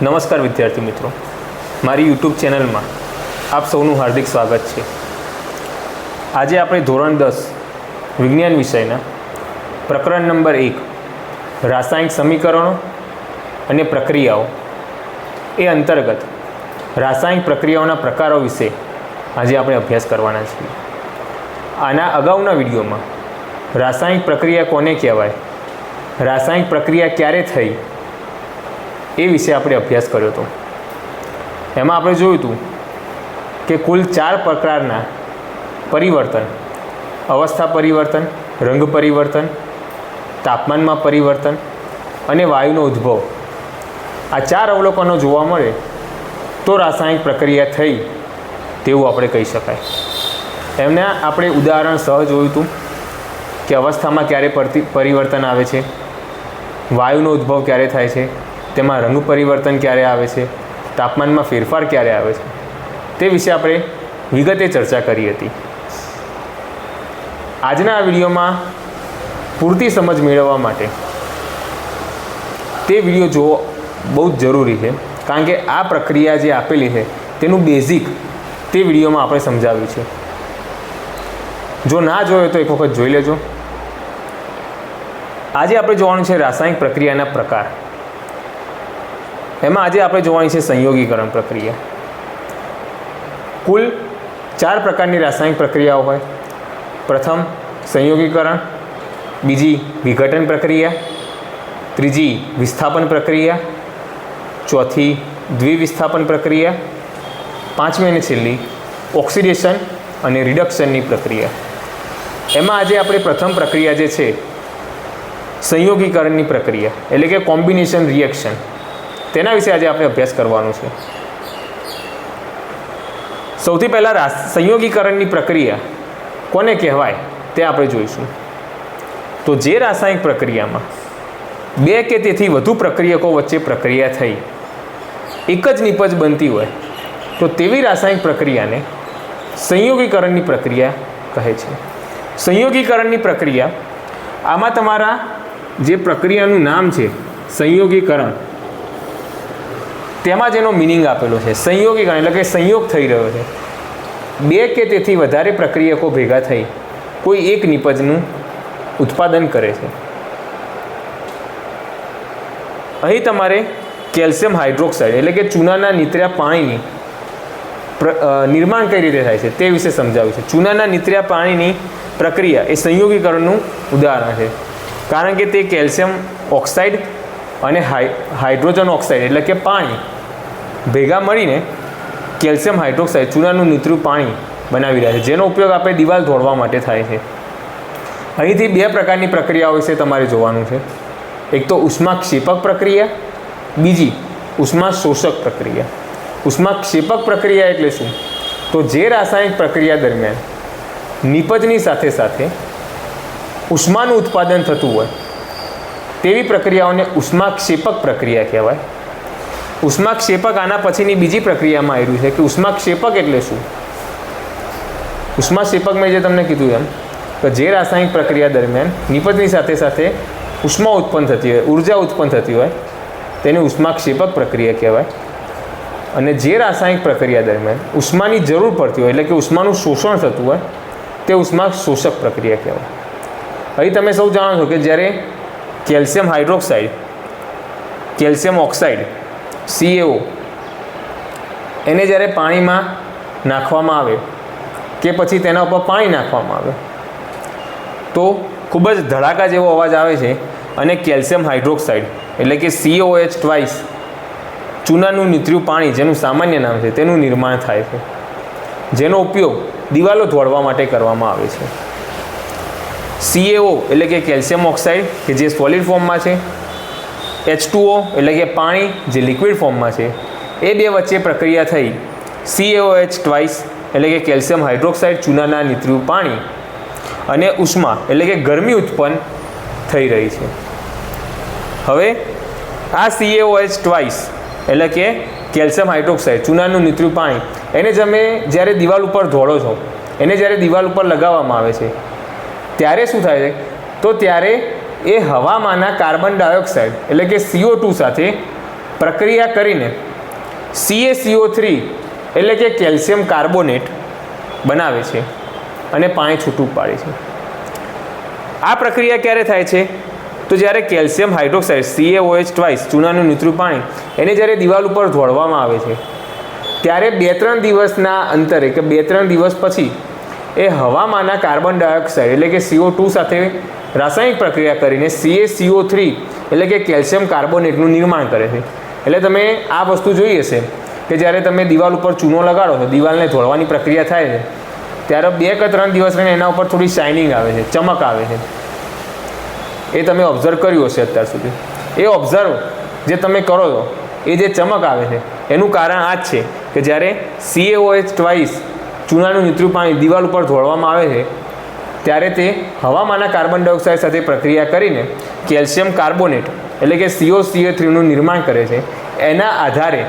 નમસ્કાર વિદ્યાર્થી મિત્રો. મારી યુટ્યુબ ચેનલમાં આપ સૌનું હાર્દિક સ્વાગત છે. આજે આપણે ધોરણ દસ વિજ્ઞાન વિષયના પ્રકરણ નંબર એક, રાસાયણિક સમીકરણો અને પ્રક્રિયાઓ એ અંતર્ગત રાસાયણિક પ્રક્રિયાઓના પ્રકારો વિશે આજે આપણે અભ્યાસ કરવાના છીએ. આના અગાઉના વિડીયોમાં રાસાયણિક પ્રક્રિયા કોને કહેવાય? રાસાયણિક પ્રક્રિયા ક્યારે થઈ? એ વિશે આપણે અભ્યાસ કર્યો હતો. એમાં આપણે જોયું હતું કે કુલ ચાર પ્રકારના પરિવર્તન, અવસ્થા પરિવર્તન, રંગ પરિવર્તન, તાપમાનમાં પરિવર્તન અને વાયુનો ઉદ્ભવ. આ ચાર અવલોકનો જોવા મળે તો રાસાયણિક પ્રક્રિયા થઈ તેવું આપણે કહી શકાય. એમના આપણે ઉદાહરણ સહ જોયું હતું કે અવસ્થામાં ક્યારે પરિવર્તન આવે છે, વાયુનો ઉદ્ભવ ક્યારે થાય છે તેમાં રંગ પરિવર્તન ક્યારે આવે છે? તાપમાનમાં ફેરફાર ક્યારે આવે છે? તે વિશે આપણે વિગતે ચર્ચા કરી હતી. આજના આ વિડીયોમાં પૂરતી સમજ મેળવવા માટે તે વીડિયો જોવો બહુ જ જરૂરી છે, કારણ કે આ પ્રક્રિયા જે આપેલી છે, તેનું બેઝિક તે વિડીયોમાં આપણે સમજાવ્યું છે. જો ના જોયો તો એક વખત જોઈ લેજો. આજે આપણે જોવાનું છે રાસાયણિક પ્રક્રિયાના પ્રકાર. એમાં આજે આપણે જોવાની છે સંયોગીકરણ પ્રક્રિયા. કુલ ચાર પ્રકારની રાસાયણિક પ્રક્રિયાઓ હોય. પ્રથમ, સંયોગીકરણ. બીજી, વિઘટન પ્રક્રિયા. ત્રીજી, વિસ્થાપન પ્રક્રિયા. ચોથી, દ્વિવિસ્થાપન પ્રક્રિયા. પાંચમી અને છેલ્લી, ઓક્સિડેશન અને રિડક્શનની પ્રક્રિયા. એમાં આજે આપણે પ્રથમ પ્રક્રિયા જે છે, સંયોગીકરણની પ્રક્રિયા, એટલે કે કોમ્બિનેશન રિએક્શન. તેના વિશે આજે આપણે અભ્યાસ કરવાનો છે. સૌથી પહેલાં સંયોગીકરણની પ્રક્રિયા કોને કહેવાય તે આપણે જોઈશું. તો જે રાસાયણિક પ્રક્રિયામાં બે કે તેથી વધુ પ્રક્રિયકો વચ્ચે પ્રક્રિયા થઈ, એક જ નિપજ બનતી હોય, તો તેવી રાસાયણિક પ્રક્રિયાને સંયોગીકરણની પ્રક્રિયા કહે છે. સંયોગીકરણની પ્રક્રિયા, આમાં તમારા જે પ્રક્રિયાનું નામ છે, સંયોગીકરણ તેમાં જ એનો મિનિંગ આપેલો છે. સંયોગીકરણ એટલે કે સંયોગ થઈ રહ્યો છે. બે કે તેથી વધારે પ્રક્રિયકો ભેગા થઈ, કોઈ એક નિપજનું ઉત્પાદન કરે છે. અહીં તમારે કેલ્શિયમ હાઇડ્રોક્સાઇડ, એટલે કે ચૂનાના નીતર્યા પાણીની નિર્માણ કઈ રીતે થાય છે તે વિશે સમજાવ્યું છે. ચૂનાના નીતર્યા પાણીની પ્રક્રિયા એ સંયોગીકરણનું ઉદાહરણ છે. કારણ કે તે કેલ્શિયમ ઓક્સાઇડ અને હાઇડ્રોજન ઓક્સાઇડ, એટલે કે પાણી ભેગા મળીને કેલ્શિયમ હાઇડ્રોક્સાઇડ, ચૂનાનું નીતરું પાણી બનાવી રહ્યા છે, જેનો ઉપયોગ આપણે દિવાલ ધોળવા માટે થાય છે. અહીંથી બે પ્રકારની પ્રક્રિયાઓ વિશે તમારે જોવાનું છે. એક તો ઉષ્માક્ષેપક પ્રક્રિયા, બીજી ઉષ્મા શોષક પ્રક્રિયા. ઉષ્માક્ષેપક પ્રક્રિયા એટલે શું? તો જે રાસાયણિક પ્રક્રિયા દરમિયાન નિપજની સાથે સાથે ઉષ્માનું ઉત્પાદન થતું હોય, તેવી પ્રક્રિયાઓને ઉષ્માક્ષેપક પ્રક્રિયા કહેવાય. ઉષ્માક્ષેપક આના પછીની બીજી પ્રક્રિયામાં આવ્યું છે કે ઉષ્માક્ષેપક એટલે શું? ઉષ્માક્ષેપક મેં જે તમને કીધું એમ, કે જે રાસાયણિક પ્રક્રિયા દરમિયાન નિપજની સાથે સાથે ઉષ્મા ઉત્પન્ન થતી હોય, ઊર્જા ઉત્પન્ન થતી હોય, તેને ઉષ્માક્ષેપક પ્રક્રિયા કહેવાય. અને જે રાસાયણિક પ્રક્રિયા દરમિયાન ઉષ્માની જરૂર પડતી હોય, એટલે કે ઉષ્માનું શોષણ થતું હોય, તે ઉષ્મા શોષક પ્રક્રિયા કહેવાય. અહીં તમે સૌ જાણો છો કે જ્યારે calcium hydroxide, calcium oxide C A O એને જ્યારે પાણીમાં નાખવામાં આવે કે પછી તેના ઉપર પાણી નાખવામાં આવે, તો ખૂબ જ ધડાકા જેવો અવાજ આવે છે અને કેલ્શિયમ હાઇડ્રોક્સાઇડ, એટલે કે સીઓએચ ટ્વાઇસ ચૂનાનું નીતર્યું પાણી, જેનું સામાન્ય નામ છે, તેનું નિર્માણ થાય છે. જેનો ઉપયોગ દિવાલો ધોળવા માટે કરવામાં આવે છે. સીએઓ એટલે કે કેલ્શિયમ ઓક્સાઇડ, કે જે સોલિડ ફોર્મમાં છે એચ એટલે કે પાણી જે લિક્વિડ ફોર્મમાં છે, એ બે વચ્ચે પ્રક્રિયા થઈ. સીએઓએચ ટ્વાઇસ એટલે કે કેલ્શિયમ હાઇડ્રોક્સાઇડ ચૂનાના નીતર્યું પાણી અને ઉષ્મા એટલે કે ગરમી ઉત્પન્ન થઈ રહી છે. હવે આ સીએઓએચ ટ્વાઇસ એટલે કે કેલ્શિયમ હાઇડ્રોક્સાઇડ ચૂનાનું નીતર્યું પાણી, એને તમે જ્યારે દિવાલ ઉપર ધોળો છો, એને જ્યારે દિવાલ ઉપર લગાવવામાં આવે છે, ત્યારે શું થાય છે? તો ત્યારે એ હવામાંના કાર્બન ડાયોક્સાઇડ એટલે કે સીઓ ટુ સાથે પ્રક્રિયા કરીને સીએસીઓ થ્રી એટલે કે કેલ્શિયમ કાર્બોનેટ બનાવે છે અને પાણી છૂટું પાડે છે. આ પ્રક્રિયા ક્યારે થાય છે? તો જ્યારે calcium hydroxide C A O H twice ચૂનાનું નીતરું પાણી એને જ્યારે દિવાલ ઉપર ધોળવામાં આવે છે, ત્યારે બે ત્રણ દિવસના અંતરે કે બે ત્રણ દિવસ પછી એ હવામાંના કાર્બન ડાયોક્સાઇડ એટલે કે સીઓ ટુ સાથે રાસાયણિક પ્રક્રિયા કરીને સીએ સીઓ થ્રી એટલે કે કેલ્શિયમ કાર્બોનેટનું નિર્માણ કરે છે. એટલે તમે આ વસ્તુ જોઈ હશે કે જ્યારે તમે દિવાલ ઉપર ચૂનો લગાડો છો, દિવાલને ધોળવાની પ્રક્રિયા થાય છે, ત્યારે બે કે ત્રણ દિવસ રહીને એના ઉપર થોડી શાઇનિંગ આવે છે, ચમક આવે છે. એ તમે ઓબ્ઝર્વ કર્યું હશે અત્યાર સુધી. એ ઓબ્ઝર્વ જે તમે કરો છો, એ જે ચમક આવે છે, એનું કારણ આ જ છે કે જ્યારે સીએઓએચ ટ્વાઇસ ચૂનાનું નીતરું પાણી દિવાલ ઉપર ધોળવામાં આવે છે ત્યારે તે હવામાંના કાર્બન ડાયોક્સાઇડ સાથે પ્રક્રિયા કરીને કેલ્શિયમ કાર્બોનેટ એટલે કે સીઓ સીઓ થ્રીનું નિર્માણ કરે છે. એના આધારે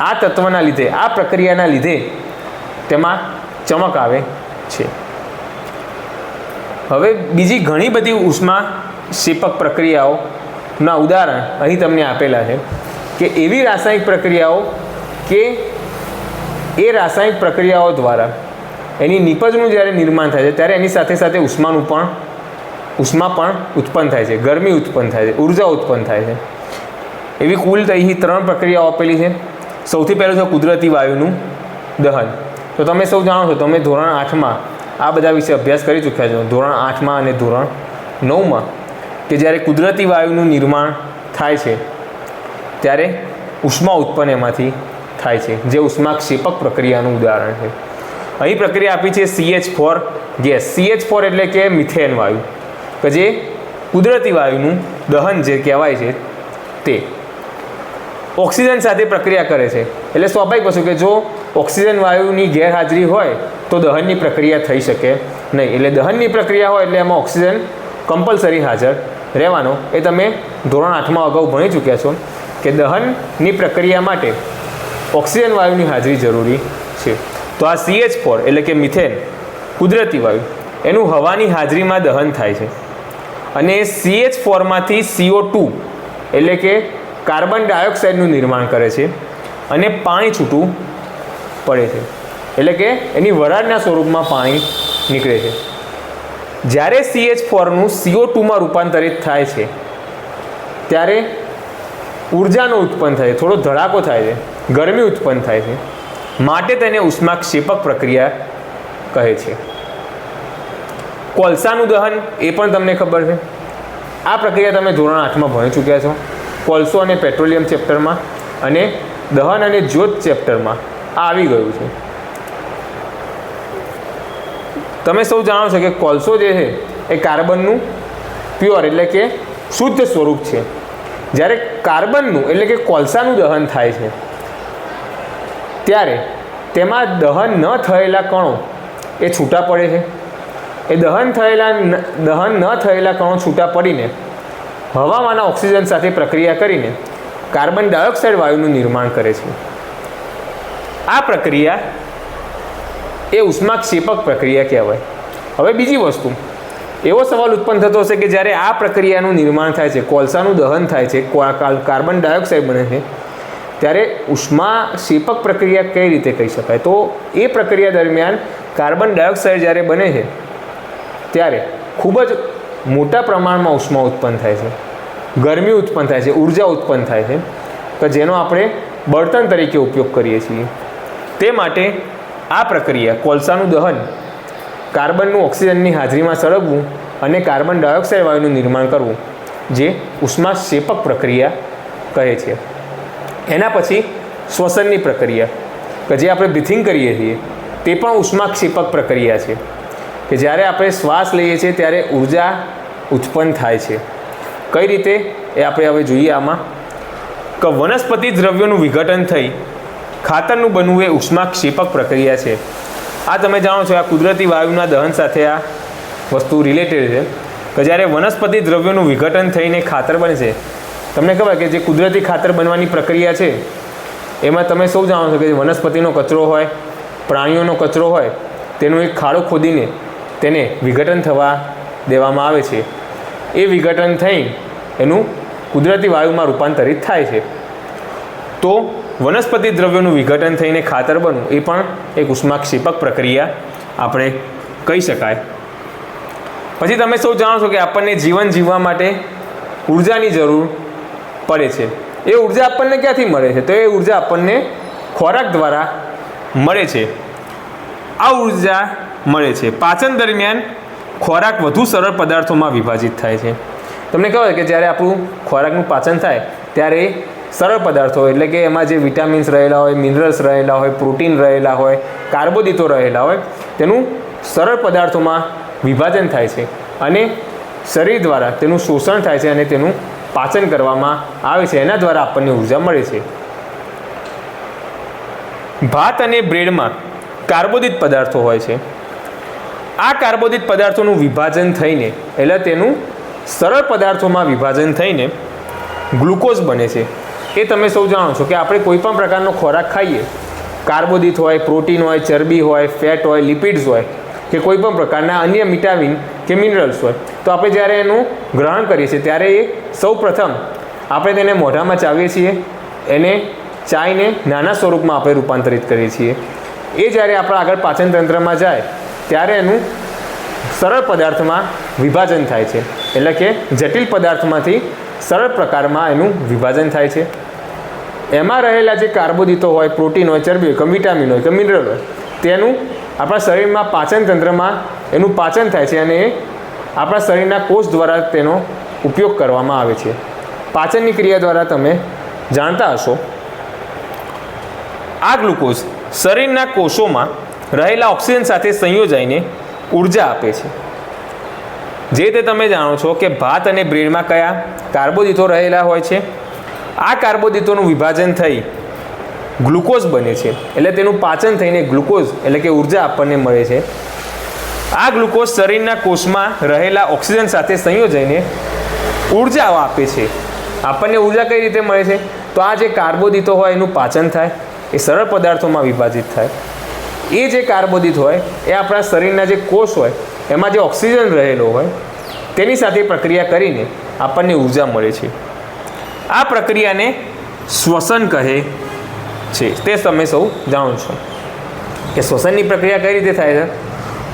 આ તત્વના લીધે, આ પ્રક્રિયાના લીધે તેમાં ચમક આવે છે. હવે બીજી ઘણી બધી ઉષ્મા શેપક પ્રક્રિયાઓના ઉદાહરણ અહીં તમને આપેલા છે કે એવી રાસાયણિક પ્રક્રિયાઓ કે એ રાસાયણિક પ્રક્રિયાઓ દ્વારા એની નિપજનું જ્યારે નિર્માણ થાય છે, ત્યારે એની સાથે સાથે ઉષ્માનું પણ, ઉષ્મા પણ ઉત્પન્ન થાય છે, ગરમી ઉત્પન્ન થાય છે, ઊર્જા ઉત્પન્ન થાય છે. એવી કુલ અહીં ત્રણ પ્રક્રિયાઓ આપેલી છે. સૌથી પહેલું છે કુદરતી વાયુનું દહન. તો તમે સૌ જાણો છો, તમે ધોરણ આઠમાં આ બધા વિશે અભ્યાસ કરી ચૂક્યા છો. ધોરણ આઠમાં અને ધોરણ નવમાં કે જ્યારે કુદરતી વાયુનું નિર્માણ થાય છે, ત્યારે ઉષ્મા ઉત્પન્ન એમાંથી થાય છે, જે ઉષ્માક્ષેપક પ્રક્રિયાનું ઉદાહરણ છે. અહીં પ્રક્રિયા આપી છે C H four gas C H four એટલે કે મિથેન વાયુ. કે જે કુદરતી વાયુનું દહન જે કહેવાય છે તે. ઓક્સિજન સાથે પ્રક્રિયા કરે છે. એટલે સ્વાભાવિક વસ્તુ કે જો ઓક્સિજન વાયુની ગેરહાજરી હોય તો દહનની પ્રક્રિયા થઈ શકે નહીં. એટલે દહનની પ્રક્રિયા હોય એટલે એમાં ઓક્સિજન કમ્પલસરી હાજર રહેવાનો. એ તમે ધોરણ આઠમાં અગાઉ ભણી ચૂક્યા છો કે દહનની પ્રક્રિયા માટે ઓક્સિજન વાયુની હાજરી જરૂરી છે. તો આ સીએચ ફોર એટલે કે મિથેન કુદરતી વાયુ. એનું હવાની હાજરીમાં દહન થાય છે. અને સીએચ ફોરમાંથી સીઓ ટુ એટલે કે કાર્બન ડાયોક્સાઇડનું નિર્માણ કરે છે અને પાણી છૂટું પડે છે. એટલે કે એની વરાળના સ્વરૂપમાં પાણી નીકળે છે. જ્યારે સીએચ ફોરનું સીઓ ટુમાં રૂપાંતરિત થાય છે, ત્યારે ઉર્જાનો ઉત્પન્ન થાય છે. થોડો ધડાકો થાય છે. ગરમી ઉત્પન્ન થાય છે. માટે તેને ઉષ્માક્ષેપક પ્રક્રિયા કહે છે. કોલસાનું દહન એ પણ તમને ખબર છે? આ પ્રક્રિયા તમે ધોરણ આઠમાં ભણી ચૂક્યા છો. કોલસો અને પેટ્રોલિયમ ચેપ્ટરમાં અને દહન અને જ્યોત ચેપ્ટરમાં આ આવી ગયું છે. તમે સૌ જાણો છો કે કોલસો જે છે એ કાર્બનનું પ્યોર એટલે કે શુદ્ધ સ્વરૂપ છે. જ્યારે કાર્બનનું એટલે કે કોલસાનું દહન થાય છે ત્યારે તેમાં દહન ન થયેલા કણો એ છૂટા પડે છે. એ દહન થયેલા દહન ન થયેલા કણો છૂટા પડીને હવામાંના ઓક્સિજન સાથે પ્રક્રિયા કરીને કાર્બન ડાયોક્સાઇડ વાયુનું નિર્માણ કરે છે. આ પ્રક્રિયા એ ઉષ્માક્ષેપક પ્રક્રિયા કહેવાય. હવે બીજી વસ્તુ, એવો સવાલ ઉત્પન્ન થતો હશે કે જ્યારે આ પ્રક્રિયાનું નિર્માણ થાય છે, કોલસાનું દહન થાય છે કાર્બન ડાયોક્સાઇડ બને છે ત્યારે ઉષ્મા ઉષ્માક્ષેપક પ્રક્રિયા કઈ રીતે કહી શકાય? તો એ પ્રક્રિયા દરમિયાન કાર્બન ડાયોક્સાઇડ જ્યારે બને છે, ત્યારે ખૂબ જ મોટા પ્રમાણમાં ઉષ્મા ઉત્પન્ન થાય છે, ગરમી ઉત્પન્ન થાય છે, ઊર્જા ઉત્પન્ન થાય છે કે જેનો આપણે બળતણ તરીકે ઉપયોગ કરીએ છીએ. તે માટે આ પ્રક્રિયા કોલસાનું દહન, કાર્બનનું ઓક્સિજનની હાજરીમાં સળગવું અને કાર્બન ડાયોક્સાઇડ વાયુનું નિર્માણ કરવું, જે ઉષ્મા ઉષ્માક્ષેપક પ્રક્રિયા કહે છે. એના પછી શ્વસનની પ્રક્રિયા, કે જે આપણે બ્રિથિંગ કરીએ છીએ, તે પણ ઉષ્માક્ષેપક પ્રક્રિયા છે. કે જ્યારે આપણે શ્વાસ લઈએ છીએ, ત્યારે ઊર્જા ઉત્પન્ન થાય છે. કઈ રીતે? એ આપણે હવે જોઈએ આમાં. કે વનસ્પતિ દ્રવ્યોનું વિઘટન થઈ ખાતરનું બનવું એ ઉષ્માક્ષેપક પ્રક્રિયા છે. આ તમે જાણો છો, આ કુદરતી વાયુના દહન સાથે આ વસ્તુ રિલેટેડ છે. કે જ્યારે વનસ્પતિ દ્રવ્યોનું વિઘટન થઈને ખાતર બને છે તમને ખબર કે જે કુદરતી ખાતર બનવાની પ્રક્રિયા છે, એમાં તમે સૌ જાણો છો કે જે વનસ્પતિનો કચરો હોય, પ્રાણીઓનો કચરો હોય, તેનો એક ખાડો ખોદીને તેને વિઘટન થવા દેવામાં આવે છે. એ વિઘટન થઈ એનું કુદરતી વાયુમાં રૂપાંતરિત થાય છે. તો વનસ્પતિ દ્રવ્યોનું વિઘટન થઈને ખાતર બનવું એ પણ એક ઉષ્માક્ષેપક પ્રક્રિયા આપણે કહી શકાય. પછી તમે સૌ જાણો છો કે આપણને જીવન જીવવા માટે ઉર્જાની જરૂર પડે છે. એ ઊર્જા આપણને ક્યાંથી મળે છે? તો એ ઊર્જા આપણને ખોરાક દ્વારા મળે છે. આ ઊર્જા મળે છે. પાચન દરમિયાન ખોરાક વધુ સરળ પદાર્થોમાં વિભાજિત થાય છે. તમને કહો કે જ્યારે આપણું ખોરાકનું પાચન થાય, ત્યારે સરળ પદાર્થો એટલે કે એમાં જે વિટામિન્સ રહેલા હોય, મિનરલ્સ રહેલા હોય, પ્રોટીન રહેલા હોય, કાર્બોદિતો રહેલા હોય, તેનું સરળ પદાર્થોમાં વિભાજન થાય છે. અને શરીર દ્વારા તેનું શોષણ થાય છે અને તેનું પાચન કરવામાં આવે છે, એના દ્વારા આપણને ઊર્જા મળે છે. ભાત અને બ્રેડમાં કાર્બોદિત પદાર્થો હોય છે. આ કાર્બોદિત પદાર્થોનું વિભાજન થઈને, એટલે તેનું સરળ પદાર્થોમાં વિભાજન થઈને ગ્લુકોઝ બને છે. એ તમે સૌ જાણો છો કે આપણે કોઈ પણ પ્રકારનો ખોરાક ખાઈએ, કાર્બોદિત હોય, પ્રોટીન હોય, ચરબી હોય, ફેટ હોય, લિપિડ્સ હોય કે કોઈ પણ પ્રકારના અન્ય વિટામિન કે મિનરલ્સ હોય, તો આપણે જ્યારે એનું ગ્રહણ કરીએ છીએ, ત્યારે એ સૌ પ્રથમ આપણે તેને મોઢામાં ચાવીએ છીએ, એને ચાઈને નાના સ્વરૂપમાં આપણે રૂપાંતરિત કરીએ છીએ. એ જ્યારે આપણા આગળ પાચન તંત્રમાં જાય, ત્યારે એનું સરળ પદાર્થમાં વિભાજન થાય છે. એટલે કે જટિલ પદાર્થમાંથી સરળ પ્રકારમાં એનું વિભાજન થાય છે. એમાં રહેલા જે કાર્બોદિતો હોય, પ્રોટીન હોય, ચરબી હોય, કે વિટામિન હોય, કે મિનરલ હોય, તેનું આપણા શરીરમાં પાચન તંત્રમાં એનું પાચન થાય છે અને એ આપણા શરીરના કોષ દ્વારા તેનો ઉપયોગ કરવામાં આવે છે. પાચનની ક્રિયા દ્વારા તમે જાણતા હશો. આ ગ્લુકોઝ શરીરના કોષોમાં રહેલા ઓક્સિજન સાથે સંયોજાઈને ઊર્જા આપે છે. જે તે તમે જાણો છો કે ભાત અને બ્રેડમાં કયા કાર્બોદિતો રહેલા હોય છે. આ કાર્બોદિતોનું વિભાજન થઈ ગ્લુકોઝ બને છે. એટલે તેનું પાચન થઈને ગ્લુકોઝ એટલે કે ઊર્જા આપણને મળે છે. આ ગ્લુકોઝ શરીરના કોષમાં રહેલા ઓક્સિજન સાથે સંયોજીને ઊર્જા આપે છે. આપણને ઊર્જા કઈ રીતે મળે છે? તો આ જે કાર્બોદિતો હોય એનું પાચન થાય, એ સરળ પદાર્થોમાં વિભાજિત થાય. એ જે કાર્બોદિત હોય, એ આપણા શરીરના જે કોષ હોય, એમાં જે ઓક્સિજન રહેલો હોય, તેની સાથે પ્રક્રિયા કરીને આપણને ઊર્જા મળે છે. આ પ્રક્રિયાને શ્વસન કહે છે. તે તમે સૌ જાણો છો કે શ્વસનની પ્રક્રિયા કઈ રીતે થાય છે?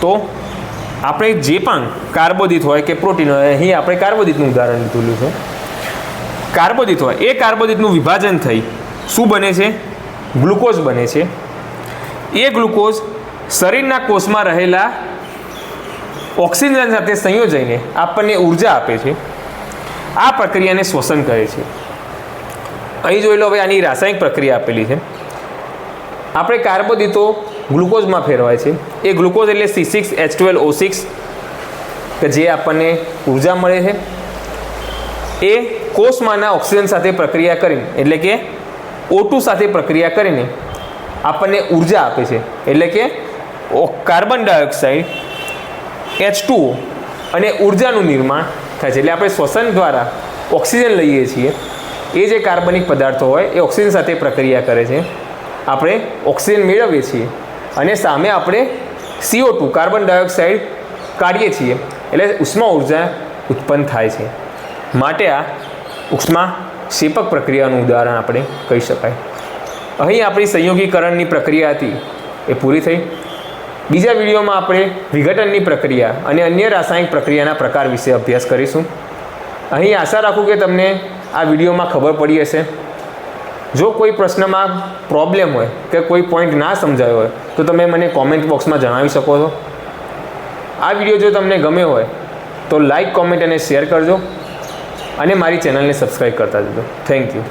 તો આપણે જે પણ કાર્બોદિત હોય કે પ્રોટીન હોય, અહીં આપણે કાર્બોદિતનું ઉદાહરણ લીધું છે. કાર્બોદિત હોય, એ કાર્બોદિતનું વિભાજન થઈ શું બને છે? ગ્લુકોઝ બને છે. એ ગ્લુકોઝ શરીરના કોષમાં રહેલા ઓક્સિજન સાથે સંયોજીને આપણને ઊર્જા આપે છે. આ પ્રક્રિયાને શ્વસન કહે છે. અહીં જોઈ લો હવે આની રાસાયણિક પ્રક્રિયા આપેલી છે. આપણે કાર્બોદિતો ગ્લુકોઝમાં ફેરવાય છે. એ ગ્લુકોઝ એટલે C six H twelve O six કે જે આપણને ઊર્જા મળે છે. એ કોષમાંના ઓક્સિજન સાથે પ્રક્રિયા કરીને, એટલે કે ઓટુ સાથે પ્રક્રિયા કરીને આપણને ઊર્જા આપે છે. એટલે કે કાર્બન ડાયોક્સાઇડ એચ અને ઉર્જાનું નિર્માણ થાય છે. એટલે આપણે શ્વસન દ્વારા ઓક્સિજન લઈએ છીએ. એ જે કાર્બનિક પદાર્થો હોય, એ ઓક્સિજન સાથે પ્રક્રિયા કરે છે. આપણે ઓક્સિજન મેળવીએ છીએ અને સામે આપણે સીઓ ટુ કાર્બન ડાયોક્સાઇડ કાઢીએ છીએ. એટલે ઉષ્મા ઊર્જા ઉત્પન્ન થાય છે. માટે આ ઉષ્મા ક્ષેપક પ્રક્રિયાનું ઉદાહરણ આપણે કહી શકાય. અહીં આપણી સંયોગીકરણની પ્રક્રિયા હતી. એ પૂરી થઈ. બીજા વિડીયોમાં આપણે વિઘટનની પ્રક્રિયા અને અન્ય રાસાયણિક પ્રક્રિયાના પ્રકાર વિશે અભ્યાસ કરીશું. અહીં આશા રાખું કે તમને આ વિડીયોમાં ખબર પડી હશે. જો કોઈ પ્રશ્નમાં પ્રોબ્લેમ હોય કે કોઈ પોઈન્ટ ના સમજાયો હોય, તો તમે મને કોમેન્ટ બોક્સમાં જણાવી શકો છો. આ વીડિયો જો તમને ગમે હોય, તો લાઈક કોમેન્ટ અને શેર કરજો. અને મારી ચેનલને સબસ્ક્રાઈબ કરતા જજો. Thank you